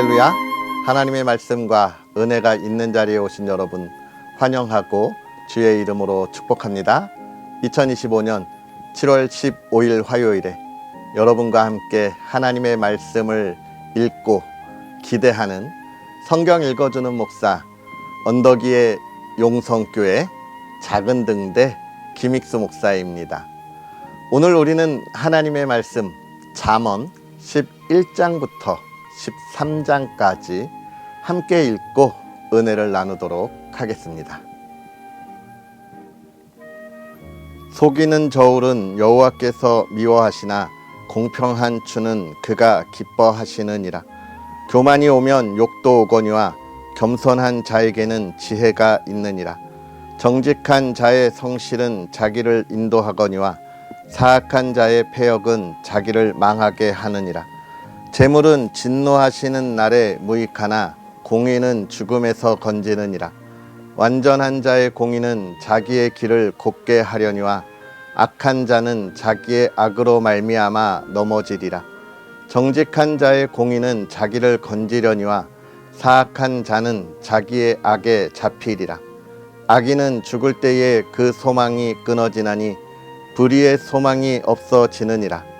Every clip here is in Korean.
할렐루야. 하나님의 말씀과 은혜가 있는 자리에 오신 여러분 환영하고 주의 이름으로 축복합니다. 2025년 7월 15일 화요일에 여러분과 함께 하나님의 말씀을 읽고 기대하는 성경 읽어주는 목사 언덕이의 용성교회 작은 등대 김익수 목사입니다. 오늘 우리는 하나님의 말씀 잠언 11장부터 13장까지 함께 읽고 은혜를 나누도록 하겠습니다. 속이는 저울은 여호와께서 미워하시나 공평한 추는 그가 기뻐하시느니라. 교만이 오면 욕도 오거니와 겸손한 자에게는 지혜가 있느니라. 정직한 자의 성실은 자기를 인도하거니와 사악한 자의 폐역은 자기를 망하게 하느니라. 재물은 진노하시는 날에 무익하나 공의는 죽음에서 건지느니라. 완전한 자의 공의는 자기의 길을 곱게 하려니와 악한 자는 자기의 악으로 말미암아 넘어지리라. 정직한 자의 공의는 자기를 건지려니와 사악한 자는 자기의 악에 잡히리라. 악인은 죽을 때에 그 소망이 끊어지나니 불의의 소망이 없어지느니라.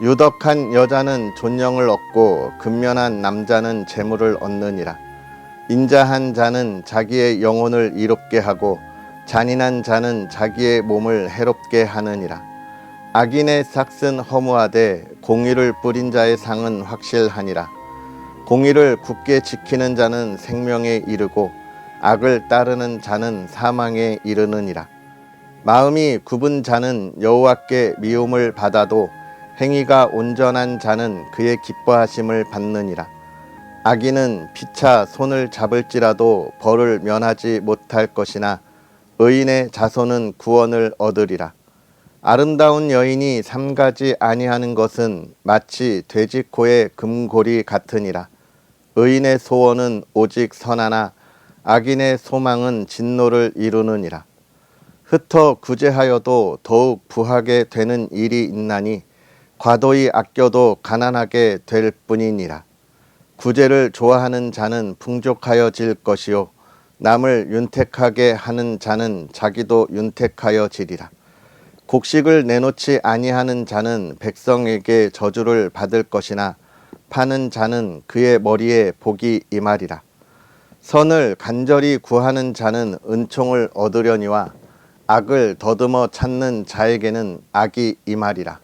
유덕한 여자는 존영을 얻고 근면한 남자는 재물을 얻느니라. 인자한 자는 자기의 영혼을 이롭게 하고 잔인한 자는 자기의 몸을 해롭게 하느니라. 악인의 삭은 허무하되 공의를 뿌린 자의 상은 확실하니라. 공의를 굳게 지키는 자는 생명에 이르고 악을 따르는 자는 사망에 이르느니라. 마음이 굽은 자는 여호와께 미움을 받아도 행위가 온전한 자는 그의 기뻐하심을 받느니라. 악인은 피차 손을 잡을지라도 벌을 면하지 못할 것이나 의인의 자손은 구원을 얻으리라. 아름다운 여인이 삼가지 아니하는 것은 마치 돼지코의 금고리 같으니라. 의인의 소원은 오직 선하나 악인의 소망은 진노를 이루느니라. 흩어 구제하여도 더욱 부하게 되는 일이 있나니 과도히 아껴도 가난하게 될 뿐이니라. 구제를 좋아하는 자는 풍족하여질 것이요 남을 윤택하게 하는 자는 자기도 윤택하여지리라. 곡식을 내놓지 아니하는 자는 백성에게 저주를 받을 것이나 파는 자는 그의 머리에 복이 임하리라. 선을 간절히 구하는 자는 은총을 얻으려니와 악을 더듬어 찾는 자에게는 악이 임하리라.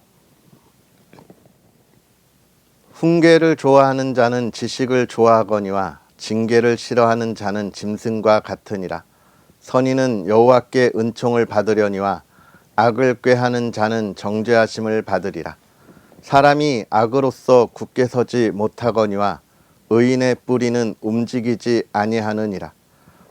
훈계를 좋아하는 자는 지식을 좋아하거니와 징계를 싫어하는 자는 짐승과 같으니라. 선인은 여호와께 은총을 받으려니와 악을 꾀하는 자는 정죄하심을 받으리라. 사람이 악으로서 굳게 서지 못하거니와 의인의 뿌리는 움직이지 아니하느니라.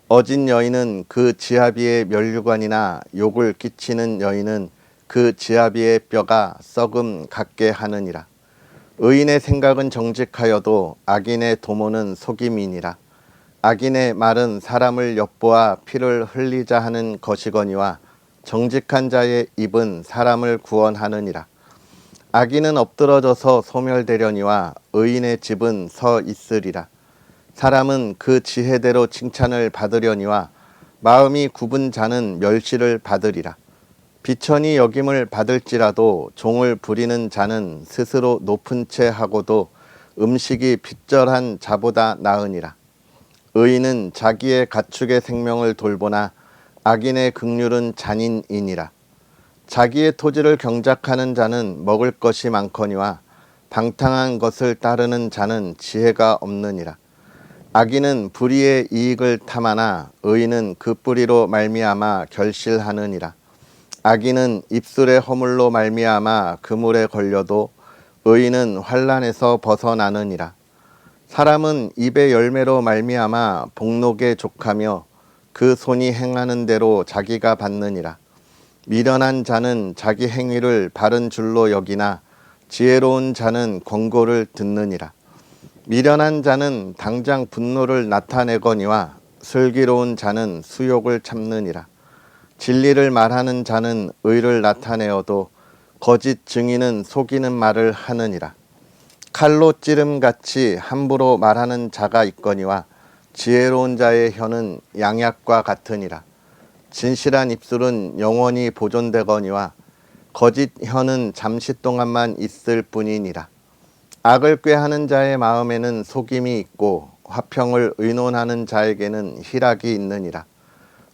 어진 여인은 그 지아비의 멸류관이나 욕을 끼치는 여인은 그 지아비의 뼈가 썩음 같게 하느니라. 의인의 생각은 정직하여도 악인의 도모는 속임이니라. 악인의 말은 사람을 엿보아 피를 흘리자 하는 것이거니와 정직한 자의 입은 사람을 구원하느니라. 악인은 엎드러져서 소멸되려니와 의인의 집은 서 있으리라. 사람은 그 지혜대로 칭찬을 받으려니와 마음이 굽은 자는 멸시를 받으리라. 비천이 여김을 받을지라도 종을 부리는 자는 스스로 높은 채 하고도 음식이 빗절한 자보다 나으니라. 의인은 자기의 가축의 생명을 돌보나 악인의 극률은 잔인이니라. 자기의 토지를 경작하는 자는 먹을 것이 많거니와 방탕한 것을 따르는 자는 지혜가 없느니라. 악인은 불의의 이익을 탐하나 의인은 그 뿌리로 말미암아 결실하느니라. 악인은 입술의 허물로 말미암아 그물에 걸려도 의인은 환란에서 벗어나느니라. 사람은 입의 열매로 말미암아 복록에 족하며 그 손이 행하는 대로 자기가 받느니라. 미련한 자는 자기 행위를 바른 줄로 여기나 지혜로운 자는 권고를 듣느니라. 미련한 자는 당장 분노를 나타내거니와 슬기로운 자는 수욕을 참느니라. 진리를 말하는 자는 의를 나타내어도 거짓 증인은 속이는 말을 하느니라. 칼로 찌름 같이 함부로 말하는 자가 있거니와 지혜로운 자의 혀는 양약과 같으니라. 진실한 입술은 영원히 보존되거니와 거짓 혀는 잠시 동안만 있을 뿐이니라. 악을 꾀하는 자의 마음에는 속임이 있고 화평을 의논하는 자에게는 희락이 있느니라.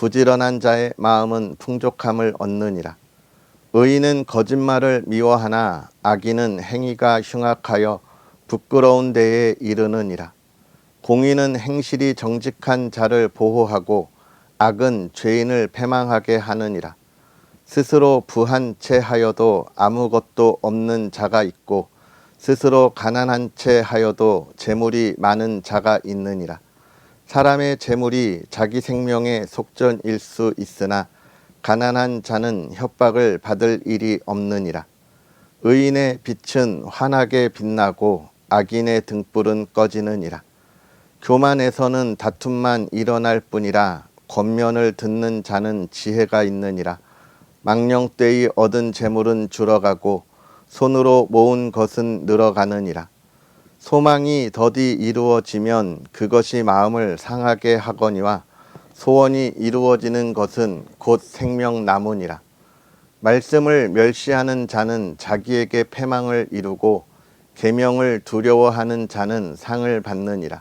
부지런한 자의 마음은 풍족함을 얻느니라. 의인은 거짓말을 미워하나 악인은 행위가 흉악하여 부끄러운 데에 이르느니라. 공의는 행실이 정직한 자를 보호하고 악은 죄인을 패망하게 하느니라. 스스로 부한 채 하여도 아무것도 없는 자가 있고 스스로 가난한 채 하여도 재물이 많은 자가 있느니라. 사람의 재물이 자기 생명의 속전일 수 있으나 가난한 자는 협박을 받을 일이 없느니라. 의인의 빛은 환하게 빛나고 악인의 등불은 꺼지느니라. 교만에서는 다툼만 일어날 뿐이라 권면을 듣는 자는 지혜가 있느니라. 망령 때의 얻은 재물은 줄어가고 손으로 모은 것은 늘어가느니라. 소망이 더디 이루어지면 그것이 마음을 상하게 하거니와 소원이 이루어지는 것은 곧 생명 나무니라. 말씀을 멸시하는 자는 자기에게 패망을 이루고 계명을 두려워하는 자는 상을 받느니라.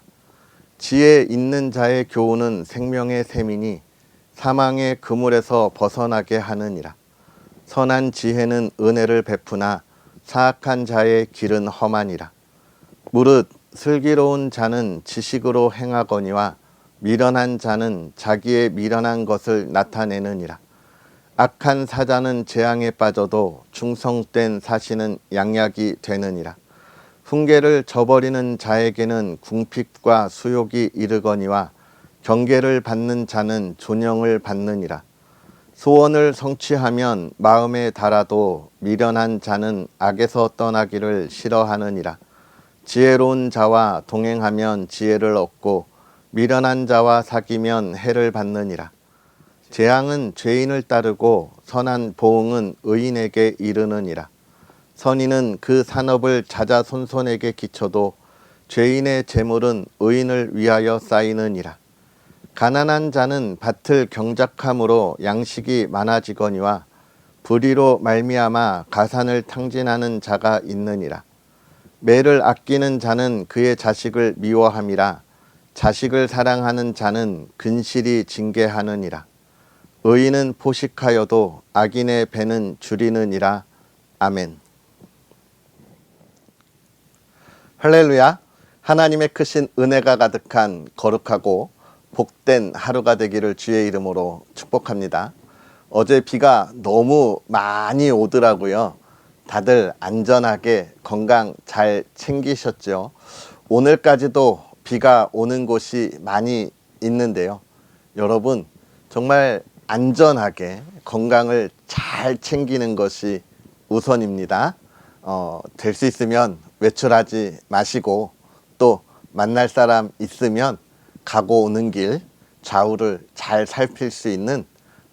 지혜 있는 자의 교훈은 생명의 셈이니 사망의 그물에서 벗어나게 하느니라. 선한 지혜는 은혜를 베푸나 사악한 자의 길은 험하니라. 무릇 슬기로운 자는 지식으로 행하거니와 미련한 자는 자기의 미련한 것을 나타내느니라. 악한 사자는 재앙에 빠져도 충성된 사신은 양약이 되느니라. 훈계를 저버리는 자에게는 궁핍과 수욕이 이르거니와 경계를 받는 자는 존영을 받느니라. 소원을 성취하면 마음에 달아도 미련한 자는 악에서 떠나기를 싫어하느니라. 지혜로운 자와 동행하면 지혜를 얻고 미련한 자와 사귀면 해를 받느니라. 재앙은 죄인을 따르고 선한 보응은 의인에게 이르느니라. 선인은 그 산업을 자자 손손에게 기쳐도 죄인의 재물은 의인을 위하여 쌓이느니라. 가난한 자는 밭을 경작함으로 양식이 많아지거니와 불의로 말미암아 가산을 탕진하는 자가 있느니라. 매를 아끼는 자는 그의 자식을 미워함이라. 자식을 사랑하는 자는 근실이 징계하느니라. 의인은 포식하여도 악인의 배는 줄이느니라. 아멘. 할렐루야. 하나님의 크신 은혜가 가득한 거룩하고 복된 하루가 되기를 주의 이름으로 축복합니다. 어제 비가 너무 많이 오더라고요. 다들 안전하게 건강 잘 챙기셨죠? 오늘까지도 비가 오는 곳이 많이 있는데요. 여러분, 정말 안전하게 건강을 잘 챙기는 것이 우선입니다. 어, 될 수 있으면 외출하지 마시고 또 만날 사람 있으면 가고 오는 길 좌우를 잘 살필 수 있는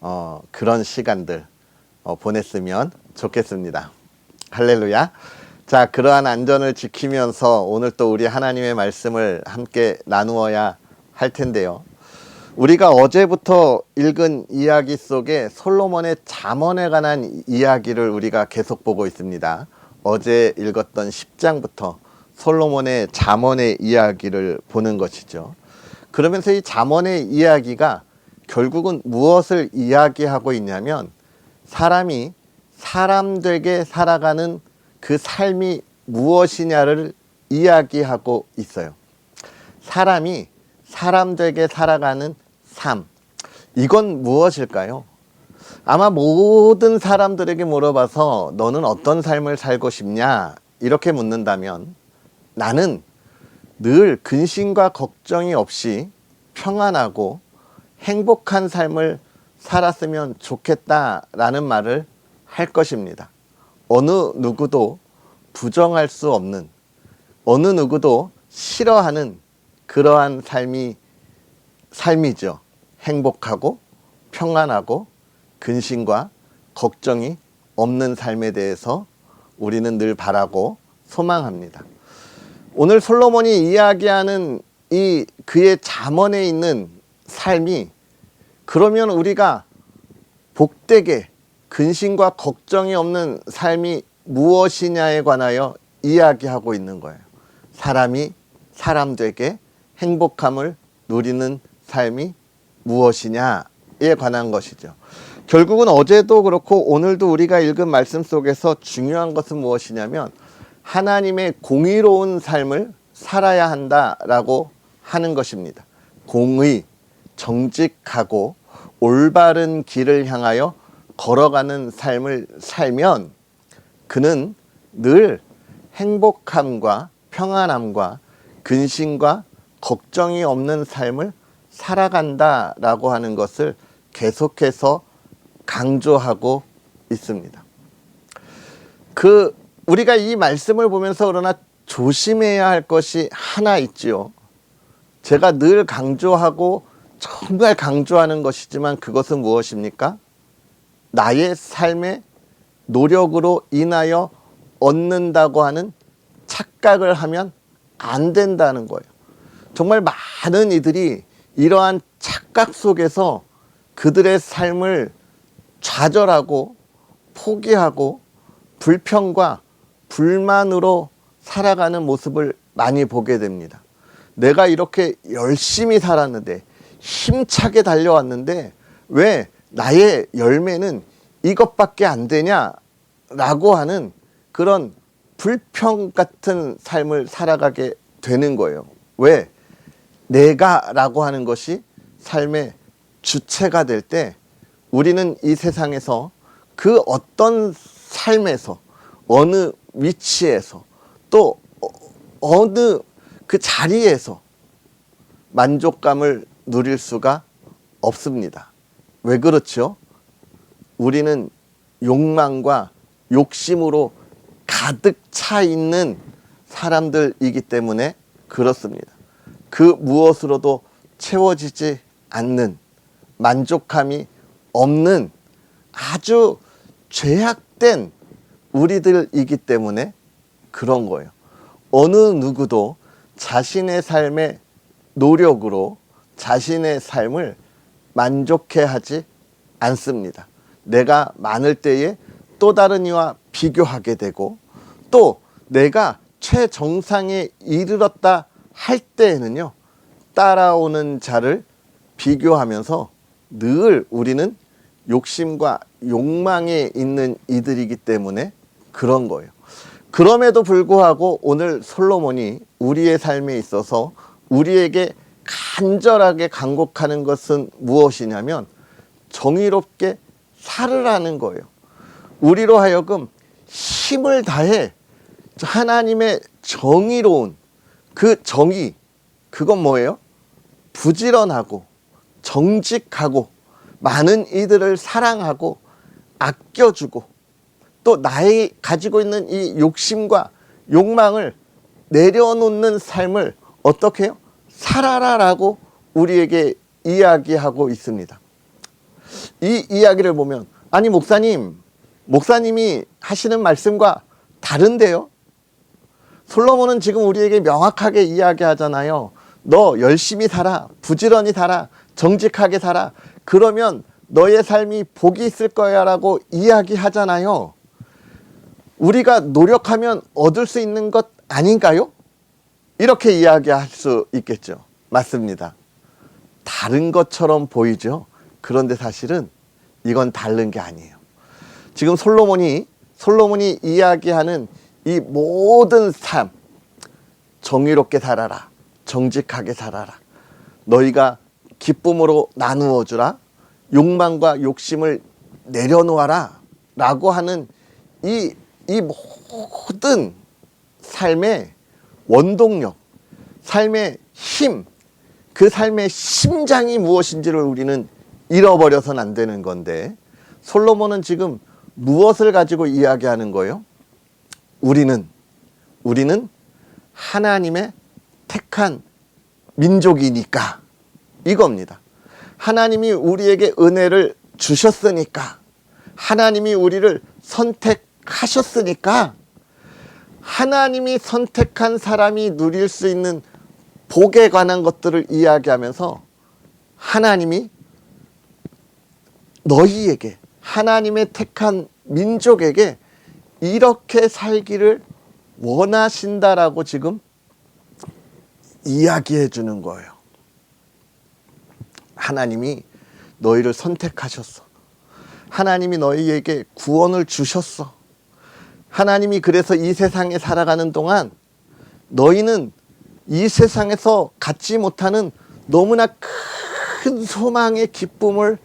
어, 그런 시간들 어, 보냈으면 좋겠습니다. 할렐루야. 자, 그러한 안전을 지키면서 오늘 또 우리 하나님의 말씀을 함께 나누어야 할 텐데요. 우리가 어제부터 읽은 이야기 속에 솔로몬의 잠언에 관한 이야기를 우리가 계속 보고 있습니다. 어제 읽었던 10장부터 솔로몬의 잠언의 이야기를 보는 것이죠. 그러면서 이 잠언의 이야기가 결국은 무엇을 이야기하고 있냐면 사람이 사람 되게 살아가는 그 삶이 무엇이냐를 이야기하고 있어요. 사람이 사람 되게 살아가는 삶. 이건 무엇일까요? 아마 모든 사람들에게 물어봐서 너는 어떤 삶을 살고 싶냐? 이렇게 묻는다면 나는 늘 근심과 걱정이 없이 평안하고 행복한 삶을 살았으면 좋겠다라는 말을 할 것입니다. 어느 누구도 부정할 수 없는, 어느 누구도 싫어하는 그러한 삶이, 삶이죠. 행복하고 평안하고 근심과 걱정이 없는 삶에 대해서 우리는 늘 바라고 소망합니다. 오늘 솔로몬이 이야기하는 이 그의 잠언에 있는 삶이 그러면 우리가 복되게 근심과 걱정이 없는 삶이 무엇이냐에 관하여 이야기하고 있는 거예요. 사람이 사람 되게 행복함을 누리는 삶이 무엇이냐에 관한 것이죠. 결국은 어제도 그렇고 오늘도 우리가 읽은 말씀 속에서 중요한 것은 무엇이냐면 하나님의 공의로운 삶을 살아야 한다라고 하는 것입니다. 공의, 정직하고 올바른 길을 향하여 걸어가는 삶을 살면 그는 늘 행복함과 평안함과 근심과 걱정이 없는 삶을 살아간다라고 하는 것을 계속해서 강조하고 있습니다. 그 우리가 이 말씀을 보면서 그러나 조심해야 할 것이 하나 있지요. 제가 늘 강조하고 정말 강조하는 것이지만 그것은 무엇입니까? 나의 삶의 노력으로 인하여 얻는다고 하는 착각을 하면 안 된다는 거예요. 정말 많은 이들이 이러한 착각 속에서 그들의 삶을 좌절하고 포기하고 불평과 불만으로 살아가는 모습을 많이 보게 됩니다. 내가 이렇게 열심히 살았는데 힘차게 달려왔는데 왜 나의 열매는 이것밖에 안 되냐라고 하는 그런 불평 같은 삶을 살아가게 되는 거예요. 왜? 내가라고 하는 것이 삶의 주체가 될 때 우리는 이 세상에서 그 어떤 삶에서 어느 위치에서 또 어- 어느 그 자리에서 만족감을 누릴 수가 없습니다. 왜 그렇죠? 우리는 욕망과 욕심으로 가득 차 있는 사람들이기 때문에 그렇습니다. 그 무엇으로도 채워지지 않는 만족함이 없는 아주 죄악된 우리들이기 때문에 그런 거예요. 어느 누구도 자신의 삶의 노력으로 자신의 삶을 만족해 하지 않습니다. 내가 많을 때에 또 다른 이와 비교하게 되고 또 내가 최정상에 이르렀다 할 때에는요 따라오는 자를 비교하면서 늘 우리는 욕심과 욕망에 있는 이들이기 때문에 그런 거예요. 그럼에도 불구하고 오늘 솔로몬이 우리의 삶에 있어서 우리에게 간절하게 간곡하는 것은 무엇이냐면 정의롭게 살으라는 거예요. 우리로 하여금 힘을 다해 하나님의 정의로운 그 정의, 그건 뭐예요? 부지런하고 정직하고 많은 이들을 사랑하고 아껴주고 또 나의 가지고 있는 이 욕심과 욕망을 내려놓는 삶을 어떻게 해요? 살아라라고 우리에게 이야기하고 있습니다. 이 이야기를 보면 아니 목사님 목사님이 하시는 말씀과 다른데요. 솔로몬은 지금 우리에게 명확하게 이야기하잖아요. 너 열심히 살아, 부지런히 살아, 정직하게 살아. 그러면 너의 삶이 복이 있을 거야 라고 이야기하잖아요. 우리가 노력하면 얻을 수 있는 것 아닌가요? 이렇게 이야기할 수 있겠죠. 맞습니다. 다른 것처럼 보이죠. 그런데 사실은 이건 다른 게 아니에요. 지금 솔로몬이 솔로몬이 이야기하는 이 모든 삶 정의롭게 살아라. 정직하게 살아라. 너희가 기쁨으로 나누어 주라. 욕망과 욕심을 내려놓아라. 라고 하는 이, 이 모든 삶의 원동력, 삶의 힘, 그 삶의 심장이 무엇인지를 우리는 잃어버려서는 안 되는 건데 솔로몬은 지금 무엇을 가지고 이야기하는 거예요? 우리는 우리는 하나님의 택한 민족이니까 이겁니다. 하나님이 우리에게 은혜를 주셨으니까 하나님이 우리를 선택하셨으니까 하나님이 선택한 사람이 누릴 수 있는 복에 관한 것들을 이야기하면서 하나님이 너희에게 하나님의 택한 민족에게 이렇게 살기를 원하신다라고 지금 이야기해 주는 거예요. 하나님이 너희를 선택하셨어. 하나님이 너희에게 구원을 주셨어. 하나님이 그래서 이 세상에 살아가는 동안 너희는 이 세상에서 갖지 못하는 너무나 큰 소망의 기쁨을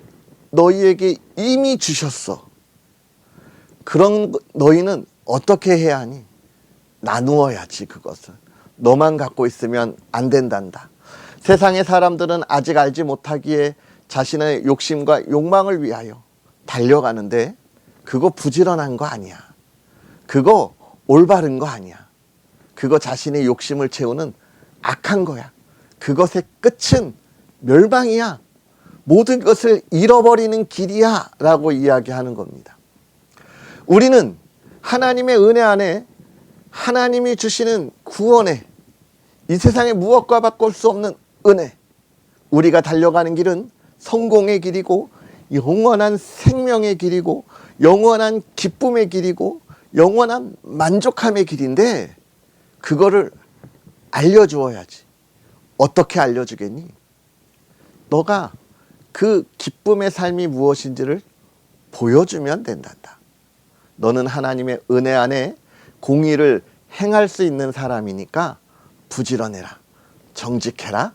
너희에게 이미 주셨어. 그런 거- 너희는 어떻게 해야 하니? 나누어야지 그것을. 너만 갖고 있으면 안 된단다. 세상의 사람들은 아직 알지 못하기에 자신의 욕심과 욕망을 위하여 달려가는데 그거 부지런한 거 아니야. 그거 올바른 거 아니야. 그거 자신의 욕심을 채우는 악한 거야. 그것의 끝은 멸망이야. 모든 것을 잃어버리는 길이야. 라고 이야기하는 겁니다. 우리는 하나님의 은혜 안에 하나님이 주시는 구원에 이 세상에 무엇과 바꿀 수 없는 은혜. 우리가 달려가는 길은 성공의 길이고 영원한 생명의 길이고 영원한 기쁨의 길이고 영원한 만족함의 길인데 그거를 알려주어야지. 어떻게 알려주겠니? 너가 그 기쁨의 삶이 무엇인지를 보여주면 된단다. 너는 하나님의 은혜 안에 공의를 행할 수 있는 사람이니까 부지런해라. 정직해라.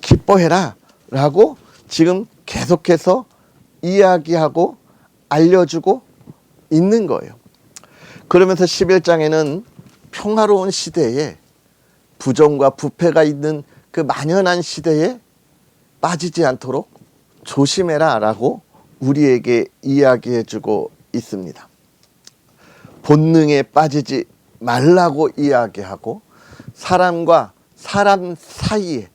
기뻐해라. 라고 지금 계속해서 이야기하고 알려주고 있는 거예요. 그러면서 11장에는 평화로운 시대에 부정과 부패가 있는 그 만연한 시대에 빠지지 않도록 조심해라 라고 우리에게 이야기해 주고 있습니다. 본능에 빠지지 말라고 이야기하고 사람과 사람 사이에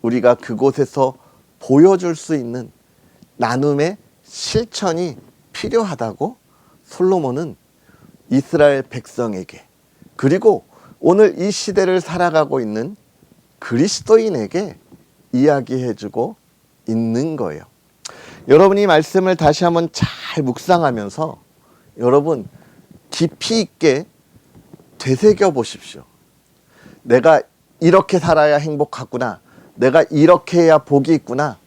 우리가 그곳에서 보여줄 수 있는 나눔의 실천이 필요하다고 솔로몬은 이스라엘 백성에게 그리고 오늘 이 시대를 살아가고 있는 그리스도인에게 이야기해주고 있는 거예요. 여러분이 말씀을 다시 한번 잘 묵상하면서 여러분 깊이 있게 되새겨 보십시오. 내가 이렇게 살아야 행복하구나. 내가 이렇게 해야 복이 있구나.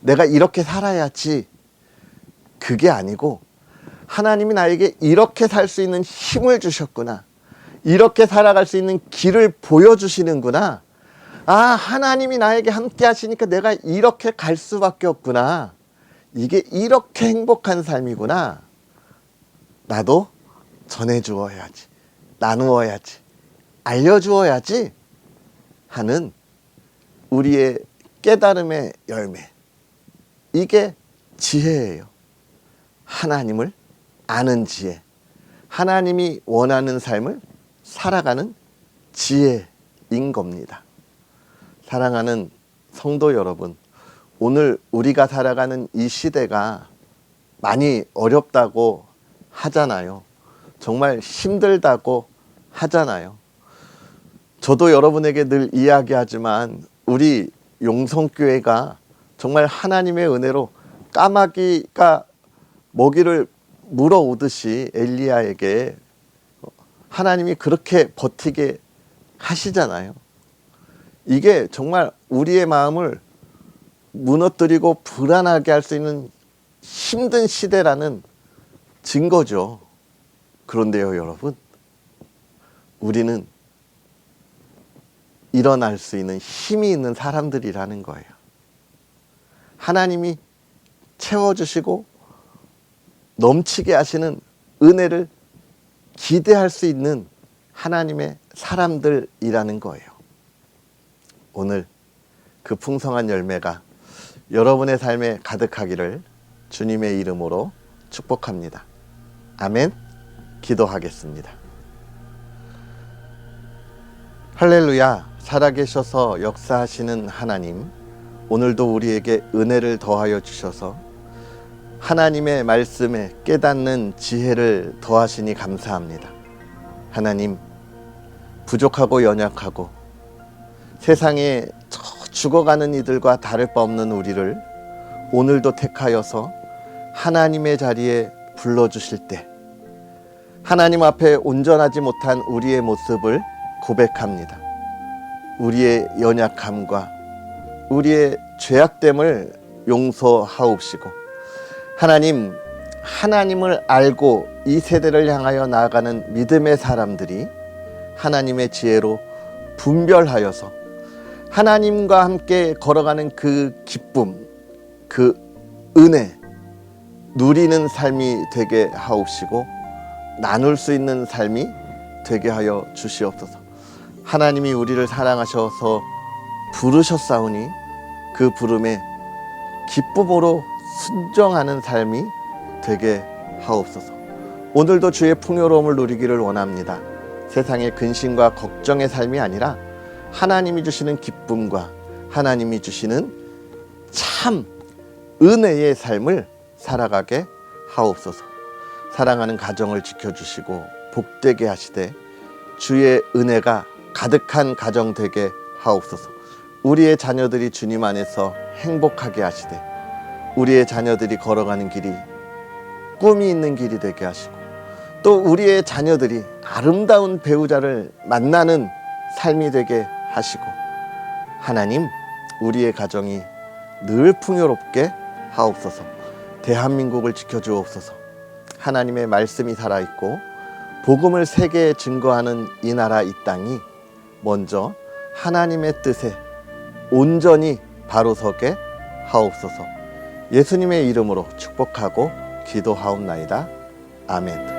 내가 이렇게 살아야지. 그게 아니고 하나님이 나에게 이렇게 살 수 있는 힘을 주셨구나. 이렇게 살아갈 수 있는 길을 보여주시는구나. 아, 하나님이 나에게 함께 하시니까 내가 이렇게 갈 수밖에 없구나. 이게 이렇게 행복한 삶이구나. 나도 전해주어야지. 나누어야지. 알려주어야지. 하는 우리의 깨달음의 열매. 이게 지혜예요. 하나님을 아는 지혜. 하나님이 원하는 삶을 살아가는 지혜인 겁니다. 사랑하는 성도 여러분, 오늘 우리가 살아가는 이 시대가 많이 어렵다고 하잖아요. 정말 힘들다고 하잖아요. 저도 여러분에게 늘 이야기하지만 우리 용성교회가 정말 하나님의 은혜로 까마귀가 먹이를 물어오듯이 엘리야에게 하나님이 그렇게 버티게 하시잖아요. 이게 정말 우리의 마음을 무너뜨리고 불안하게 할 수 있는 힘든 시대라는 증거죠. 그런데요, 여러분. 우리는 일어날 수 있는 힘이 있는 사람들이라는 거예요. 하나님이 채워주시고 넘치게 하시는 은혜를 기대할 수 있는 하나님의 사람들이라는 거예요. 오늘 그 풍성한 열매가 여러분의 삶에 가득하기를 주님의 이름으로 축복합니다. 아멘. 기도하겠습니다. 할렐루야. 살아계셔서 역사하시는 하나님, 오늘도 우리에게 은혜를 더하여 주셔서 하나님의 말씀에 깨닫는 지혜를 더하시니 감사합니다. 하나님, 부족하고 연약하고 세상에 저 죽어가는 이들과 다를 바 없는 우리를 오늘도 택하여서 하나님의 자리에 불러주실 때 하나님 앞에 온전하지 못한 우리의 모습을 고백합니다. 우리의 연약함과 우리의 죄악됨을 용서하옵시고 하나님 하나님을 알고 이 세대를 향하여 나아가는 믿음의 사람들이 하나님의 지혜로 분별하여서 하나님과 함께 걸어가는 그 기쁨, 그 은혜, 누리는 삶이 되게 하옵시고 나눌 수 있는 삶이 되게 하여 주시옵소서. 하나님이 우리를 사랑하셔서 부르셨사오니 그 부름에 기쁨으로 순정하는 삶이 되게 하옵소서. 오늘도 주의 풍요로움을 누리기를 원합니다. 세상의 근심과 걱정의 삶이 아니라 하나님이 주시는 기쁨과 하나님이 주시는 참 은혜의 삶을 살아가게 하옵소서. 사랑하는 가정을 지켜주시고 복되게 하시되 주의 은혜가 가득한 가정 되게 하옵소서. 우리의 자녀들이 주님 안에서 행복하게 하시되 우리의 자녀들이 걸어가는 길이 꿈이 있는 길이 되게 하시고 또 우리의 자녀들이 아름다운 배우자를 만나는 삶이 되게 하시고 하나님 우리의 가정이 늘 풍요롭게 하옵소서. 대한민국을 지켜주옵소서. 하나님의 말씀이 살아있고 복음을 세계에 증거하는 이 나라 이 땅이 먼저 하나님의 뜻에 온전히 바로 서게 하옵소서 예수님의 이름으로 축복하고 기도하옵나이다. 아멘.